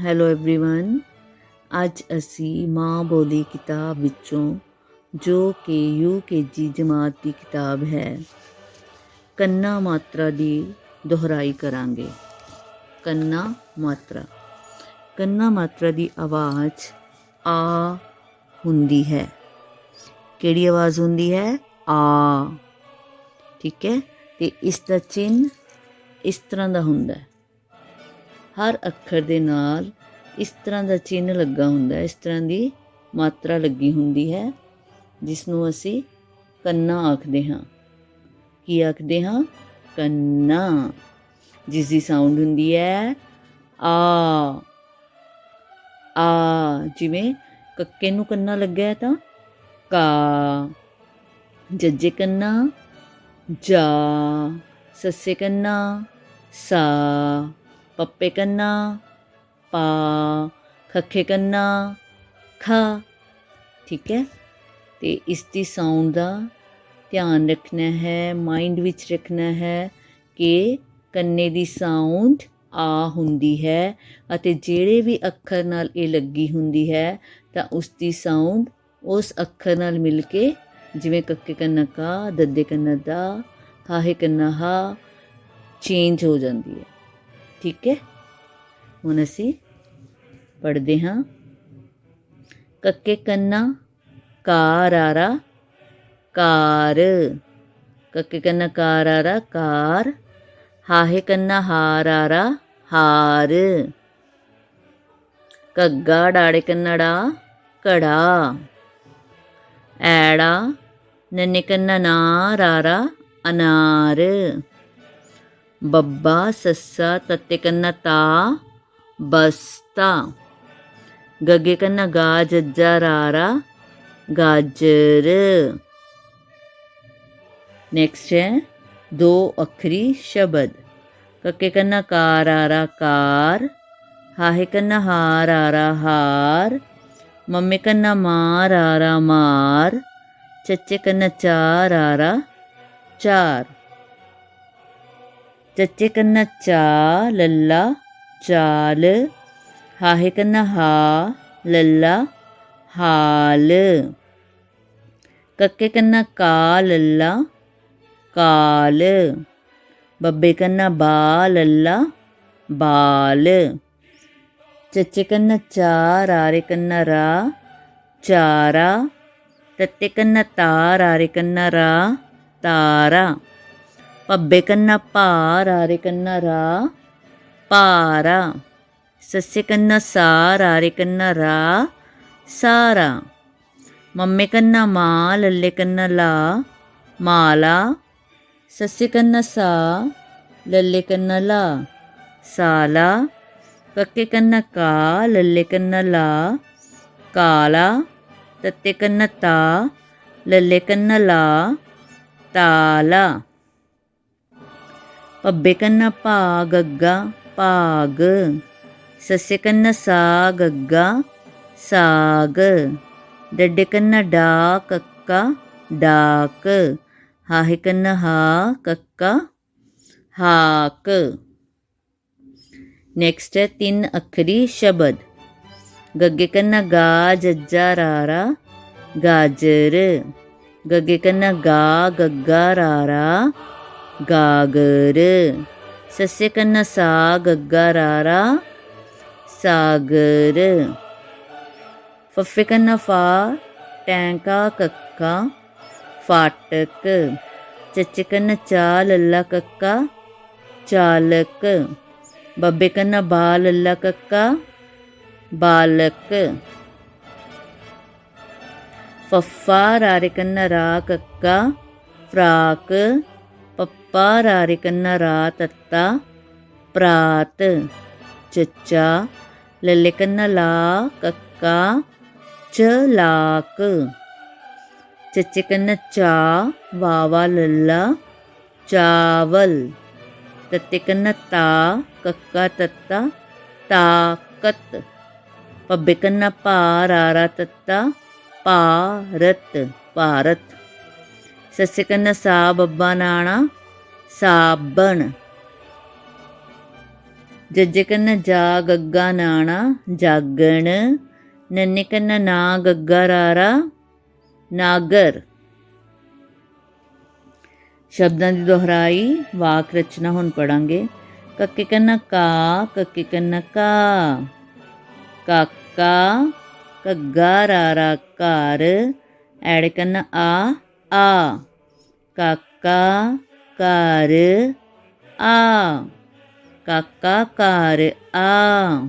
Hello everyone ਅੱਜ ਅਸੀਂ ਮਾਂ ਬੋਲੀ ਕਿਤਾਬ ਵਿੱਚੋਂ ਜੋ ਕਿ ਯੂਕੇਜੀ ਜਮਾਤ ਦੀ ਕਿਤਾਬ ਹੈ ਕੰਨਾ ਮਾਤਰਾ ਦੀ ਦੁਹਰਾਈ ਕਰਾਂਗੇ ਕੰਨਾ ਮਾਤਰਾ ਕੰਨਾ ਮਾਤਰਾ ਦੀ ਆਵਾਜ਼ ਆ ਹੁੰਦੀ ਹੈ ਕਿਹੜੀ ਆਵਾਜ਼ ਹੁੰਦੀ ਹੈ ਆ ਠੀਕ ਹੈ ਤੇ ਇਸ ਦਾ ਚਿੰਨ ਇਸ ਤਰ੍ਹਾਂ ਦਾ ਹੁੰਦਾ ਹੈ ਹਰ ਅੱਖਰ ਦੇ ਨਾਲ ਇਸ ਤਰ੍ਹਾਂ ਦਾ ਚਿੰਨ ਲੱਗਾ ਹੁੰਦਾ ਹੈ, ਇਸ ਤਰ੍ਹਾਂ ਦੀ ਮਾਤਰਾ ਲੱਗੀ ਹੁੰਦੀ ਹੈ ਜਿਸ ਨੂੰ ਅਸੀਂ ਕੰਨਾ ਆਖਦੇ ਹਾਂ। ਕੀ ਆਖਦੇ ਹਾਂ? ਕੰਨਾ। ਜਿਸ ਦੀ ਸਾਊਂਡ ਹੁੰਦੀ ਹੈ, ਆ। ਆ। ਜਿਵੇਂ ਕੱਕੇ ਨੂੰ ਕੰਨਾ ਲੱਗਿਆ ਤਾਂ, ਕਾ। ਜੱਜੇ ਕੰਨਾ, ਜਾ। ਸੱਸੇ ਕੰਨਾ, ਸਾ। ਪੱਪੇ ਕੰਨਾ, ਪਾ ਖੱਖੇ ਕੰਨਾ, ਖਾ। ਠੀਕ ਹੈ? ਤੇ ਇਸ ਦੀ ਸਾਊਂਡ ਦਾ ਧਿਆਨ ਰੱਖਣਾ ਹੈ ਮਾਈਂਡ ਵਿੱਚ ਰੱਖਣਾ ਹੈ ਕਿ ਕੰਨੇ ਦੀ ਸਾਊਂਡ ਆ ਹੁੰਦੀ ਹੈ ਅਤੇ ਜਿਹੜੇ ਵੀ ਅੱਖਰ ਨਾਲ ਇਹ ਲੱਗੀ ਹੁੰਦੀ ਹੈ, ਤਾਂ ਉਸ ਦੀ ਸਾਊਂਡ ਉਸ ਅੱਖਰ ਨਾਲ ਮਿਲ ਕੇ ਜਿਵੇਂ ਕੱਕੇ ਕੰਨਾ ਕਾ, ਦੱਦੇ ਕੰਨਾ ਦਾ ਹਾਹੇ ਕੰਨਾ ਹਾ ਚੇਂਜ ਹੋ ਜਾਂਦੀ ਹੈ। ਠੀਕ ਹੈ ਹੁਣ ਅਸੀਂ ਪੜ੍ਹਦੇ ਹਾਂ ਕੱਕੇ ਕੰਨਾ ਕਾਰਾਰਾ ਕਾਰ ਕੱਕੇ ਕੰਨਾ ਕਾਰਾਰਾ ਕਾਰ ਹਾਹੇ ਕੰਨਾ ਹਾਰਾਰਾ ਹਾਰ ਕੱਗਾ ਡਾੜੇ ਕੰਨੜਾ ਕੜਾ ਐੜਾ ਨੰਨੇ ਕੰਨਾ ਨਾਰਾਰਾ ਅਨਾਰ ਬੱਬਾ ਸੱਸਾ ਤੱਤੇ ਕੰਨਾ ਤਾ ਬਸਤਾ ਗੱਗੇ ਕੰਨਾ ਗਾ ਜੱਜਾ ਰਾਰਾ ਗਾਜਰ ਨੈਕਸਟ ਹੈ ਦੋ ਅੱਖਰੀ ਸ਼ਬਦ ਕੱਕੇ ਕੰਨਾ ਕਾਰਾਰਾ ਕਾਰ ਹਾਹੇ ਕੰਨਾ ਹਾਰਾਰਾ ਹਾਰ ਮੰਮੇ ਕੰਨਾ ਮਾਰਾਰਾ ਮਾਰ ਚੱਚੇ ਕੰਨਾ ਚਾਰਾਰਾ ਚਾਰ ਚੱਚੇ ਕੰਨਾ ਚਾ ਲੱਲਾ ਚਾਲ ਹਾਹੇ ਕੰਨਾ ਹਾ ਲੱਲਾ ਹਾਲ ਕੱਕੇ ਕੰਨਾ ਕਾ ਲੱਲਾ ਕਾਲ ਬੱਬੇ ਕੰਨਾ ਬਾ ਲੱਲਾ ਬਾਲ ਚੱਚੇ ਕੰਨਾ ਚਾਰ ਰਾਰੇ ਕੰਨਾ ਰਾ ਚਾਰਾ ਤੱਤੇ ਕੰਨਾ ਤਾ ਰਾਰੇ ਕੰਨਾ ਰਾ ਤਾਰਾ ਪੱਬੇ ਕੰਨਾ ਪਾ ਰਾਰੇ ਕੰਨਾ ਰਾ ਪਾਰਾ ਸੱਸੇ ਕੰਨਾ ਸਾ ਰਾਰੇ ਕੰਨਾ ਰਾ ਸਾਰਾ ਮੰਮੇ ਕੰਨਾ ਮਾ ਲੱਲੇ ਕੰਨਾ ਲਾ ਮਾਲਾ ਸੱਸੇ ਕੰਨਾ ਸਾ ਲੱਲੇ ਕੰਨਾ ਲਾ ਸਾਲਾ ਕੱਕੇ ਕੰਨਾ ਕਾ ਲੱਲੇ ਕੰਨਾ ਲਾ ਕਾਲਾ ਤੱਤੇ ਕੰਨਾ ਤਾ ਲੱਲੇ ਕੰਨਾ ਲਾ ਤਾਲਾ ਪੱਬੇ ਕੰਨਾ ਭਾ ਗੱਗਾ ਭਾਗ। ਸੱਸੇ ਕੰਨਾ ਸਾ ਗੱਗਾ ਸਾਗ। ਡੱਡੇ ਕੰਨਾ ਡਾ ਕੱਕਾ ਡਾਕ। ਹਾਹੇ ਕੰਨਾ ਹਾ ਕੱਕਾ ਹਾਕ। ਨੈਕਸਟ ਹੈ ਤਿੰਨ ਅੱਖਰੀ ਸ਼ਬਦ। ਗੱਗੇ ਕੰਨਾ ਗਾ ਜੱਜਾ ਰਾਰਾ, ਗਾਜਰ। ਗੱਗੇ ਕੰਨਾ ਗਾ ਗੱਗਾ ਰਾਰਾ ਗਾਗਰ। ਸੱਸੇ ਕੰਨਾ ਸਾ ਗੱਗਾ ਰਾਰਾ ਸਾਗਰ। ਫੱਫੇ ਕੰਨਾ ਫਾ ਟੈਂਕਾ ਕੱਕਾ ਫਾਟਕ। ਚੱਚੇ ਕੰਨਾ ਚਾ ਲੱਲਾ ਕੱਕਾ ਚਾਲਕ। ਬੱਬੇ ਕੰਨਾ ਬਾ ਲੱਲਾ ਕੱਕਾ ਬਾਲਕ। ਫੱਫਾ ਰਾਰੇ ਕੰਨਾ ਰਾ ਕੱਕਾ ਫਰਾਕ। ਪੱਪਾ ਰਾਰੇ ਕੰਨਾ ਰਾ ਤੱਤਾ ਪ੍ਰਾਤ ਚੱਚਾ ਲੱਲੇ ਲਾ ਕੱਕਾ ਚਲਾਕ ਚੱਚੇ ਕੰਨਾ ਚਾ ਵਾਵਾ ਲੱਲਾ, ਚਾਵਲ। ਤੱਤੇ ਕੰਨਾ ਤਾ ਕੱਕਾ ਤੱਤਾ, ਤਾਕਤ। ਪੱਬੇ ਕੰਨਾ ਪਾ ਰਾਰਾ ਤੱਤਾ, ਭਾਰਤ ਭਾਰਤ। ਸੱਸੇ ਕੰਨਾ ਸਾ ਬੱਬਾ ਨਾਣਾ ਸਾਬਣ ਜੱਜੇ ਕੰਨਾ ਜਾ ਗੱਗਾ ਨਾਣਾ, ਜਾਗਣ। ਨੰਨੇ ਕੰਨਾ ਨਾ ਗੱਗਾ ਰਾਰਾ, ਨਾਗਰ। ਸ਼ਬਦਾਂ ਦੀ ਦੁਹਰਾਈ, ਵਾਕ ਰਚਨਾ ਹੁਣ ਪੜਾਂਗੇ। ਕੱਕੇ ਕੰਨਾ ਕਾ, ਕੱਕੇ ਕੰਨਾ ਕਾ। ਕਾਕਾ, ਕੱਗਾ ਰਾਰਾ ਕਾਰ ਐੜ ਕੰਨਾ ਆ ਆ ਕਾਕਾ ਘਰ ਆ ਕਾਕਾ ਘਰ ਆ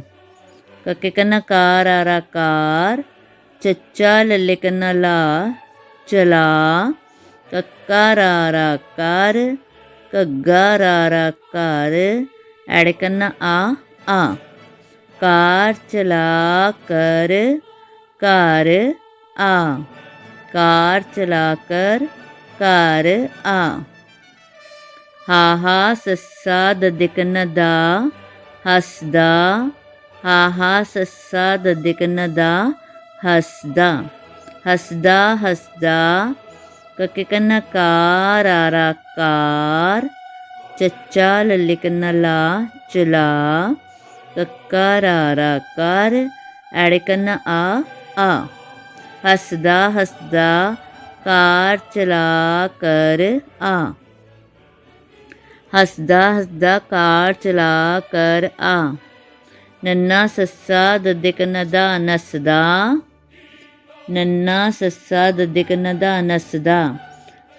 ਕੱਕੇ ਕੰਨਾ ਕਾਰ ਆਰਾ ਕਾਰ ਚੱਚਾ ਲੱਲੇ ਕੰਨਾ ਲਾ ਚਲਾ ਕੱਕਾ ਰਾਰਾ ਕਰ ਕੱਗਾ ਰਾਰਾ ਕਰ ਐੜ ਕੰਨਾ ਆ ਆ ਕਾਰ ਚਲਾ ਕਰ ਘਰ ਆ ਕਾਰ ਚਲਾ ਕਰ, ਘਰ ਆ। ਹਾ ਹਾ ਸੱਸਾ ਦਦਿਕਨ ਦਾ, ਹੱਸਦਾ। ਹਾ ਹਾ ਸੱਸਾ ਦਦਿਕਨ ਦਾ, ਹੱਸਦਾ। ਹੱਸਦਾ ਹੱਸਦਾ, ਕੱਕੇ ਕੰਨਾ ਕਾਰ, ਆਰਾ ਕਾਰ। ਚੱਚਾ ਲੱਲੇ ਲਾ, ਚਲਾ। ਕੱਕਾ ਰਾਰਾ ਕਰ ਐੜੇ ਆ ਆ। ਹੱਸਦਾ ਹੱਸਦਾ ਕਾਰ ਚਲਾ ਕਰ ਆ ਹੱਸਦਾ ਹੱਸਦਾ ਕਾਰ ਚਲਾ ਕਰ ਆ ਨੰਨਾ ਸੱਸਾ ਦੱਦੇ ਕੰਨਾ ਦਾ ਨਸਦਾ ਨੰਨਾ ਸੱਸਾ ਦੱਦੇ ਕੰਨਾ ਦਾ ਨਸਦਾ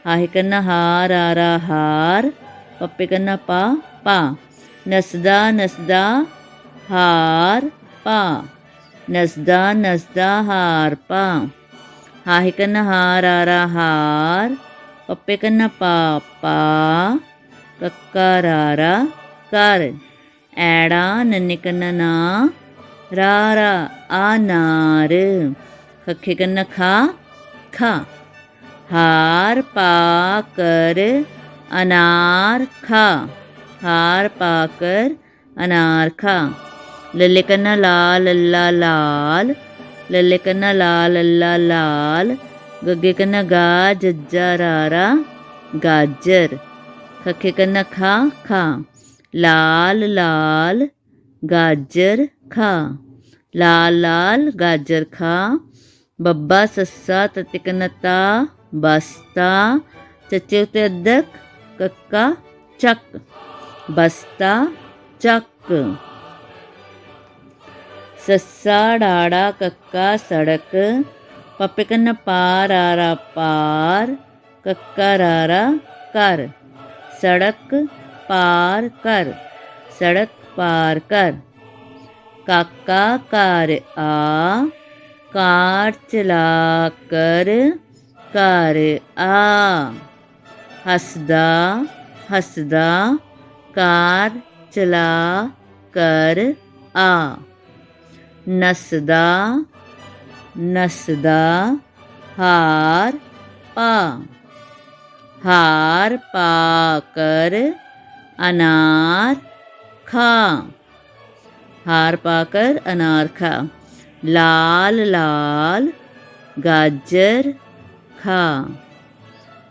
ਹਾਹੇ ਕੰਨਾ ਹਾਰ ਆਰਾ ਹਾਰ ਪੱਪੇ ਕੰਨਾ ਪਾ ਪਾ ਨਸਦਾ ਨਸਦਾ ਹਾਰ ਪਾ ਨਸਦਾ ਨਸਦਾ ਹਾਰ ਪਾ। ਹਾਹੇ ਕਨ ਹਾਰ ਆਰਾ ਹਾਰ ਪੱਪੇ ਕੰਨਾ ਪਾ ਪਾ। ਕੱਕਾ ਰਾਰਾ ਕਰ, ਐੜਾ ਨੰਨੇ। ਕੰਨਾ ਨਾ ਰਾਰਾ ਆ ਖੱਖੇ ਕੰਨਾ ਖਾ ਖਾ। ਹਾਰ ਪਾ ਕਰ, ਅਨਾਰ ਖਾ। ਹਾਰ ਪਾ ਕਰ, ਅਨਾਰ ਖਾ। ਲੱਲੇ ਕੰਨਾ ਲਾਲ ਲੱਲਾ ਲਾਲ ਲੱਲੇ ਕੰਨਾ ਲਾਲ ਲੱਲਾ ਲਾਲ ਗੱਗੇ ਕੰਨਾ ਗਾ ਜੱਜਾ ਰਾਰਾ ਗਾਜਰ। ਖੱਖੇ ਕੰਨਾ ਖਾ। ਖਾ ਲਾਲ ਲਾਲ, ਗਾਜਰ, ਖਾ। ਲਾਲ ਲਾਲ, ਗਾਜਰ, ਖਾ। ਬੱਬਾ, ਸੱਸਾ ਤਤਿਕਨਤਾ ਬਸਤਾ। ਚੱਚੇ ਉਤੇ ਅਦਕ, ਕੱਕਾ, ਚੱਕ। ਬਸਤਾ, ਚੱਕ। ਸੱਸਾ ਡਾੜਾ ਕੱਕਾ ਸੜਕ, ਪੱਪੇ ਕੰਨ ਪਾਰ ਕੱਕਾ ਰਾਰਾ ਕਰ ਸੜਕ ਪਾਰ ਕਰ ਸੜਕ ਪਾਰ ਕਰ ਕਾਕਾ ਘਰ ਆ, ਕਾਰ ਚਲਾ ਕਰ, ਘਰ ਆ। ਹੱਸਦਾ ਹੱਸਦਾ, ਕਾਰ ਚਲਾ ਕਰ, ਆ। ਨਸਦਾ ਨਸਦਾ, ਹਾਰ ਪਾ। ਹਾਰ ਪਾ ਕਰ ਅਨਾਰ ਖਾ। ਹਾਰ ਪਾ ਕਰ ਅਨਾਰ ਖਾ। ਲਾਲ ਲਾਲ ਗਾਜਰ ਖਾ।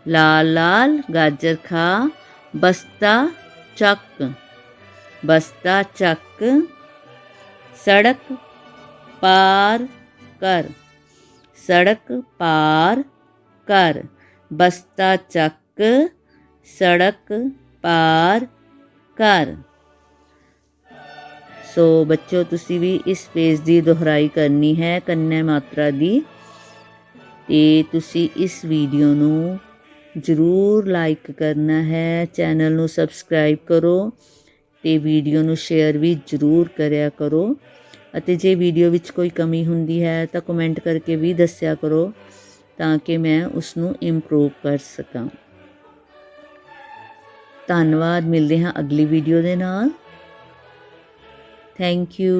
ਲਾਲ ਲਾਲ ਗਾਜਰ ਖਾ। ਬਸਤਾ ਚੱਕ। ਬਸਤਾ ਚੱਕ। ਸੜਕ ਪਾਰ ਕਰ, ਸੜਕ ਪਾਰ ਕਰ, ਬਸਤਾ ਚੱਕ, ਸੜਕ ਪਾਰ ਕਰ। ਸੋ ਬੱਚੋ, ਤੁਸੀਂ ਵੀ ਇਸ ਪੇਜ ਦੀ ਦੁਹਰਾਈ ਕਰਨੀ ਹੈ ਕੰਨੇ ਮਾਤਰਾ ਦੀ। ਤੇ ਤੁਸੀਂ ਇਸ ਵੀਡੀਓ ਨੂੰ ਜ਼ਰੂਰ ਲਾਈਕ ਕਰਨਾ ਹੈ, ਚੈਨਲ ਨੂੰ ਸਬਸਕ੍ਰਾਈਬ ਕਰੋ ਤੇ ਵੀਡੀਓ ਨੂੰ ਸ਼ੇਅਰ ਵੀ ਜ਼ਰੂਰ ਕਰਿਆ ਕਰੋ। ਅਤੇ ਜੇ ਵੀਡੀਓ ਵਿੱਚ ਕੋਈ ਕਮੀ ਹੁੰਦੀ ਹੈ ਤਾਂ ਕਮੈਂਟ ਕਰਕੇ ਵੀ ਦੱਸਿਆ ਕਰੋ ਤਾਂ ਕਿ ਮੈਂ ਉਸ ਨੂੰ ਇੰਪਰੂਵ ਕਰ ਸਕਾਂ। ਧੰਨਵਾਦ, ਮਿਲਦੇ ਹਾਂ ਅਗਲੀ ਵੀਡੀਓ ਦੇ ਨਾਲ। Thank you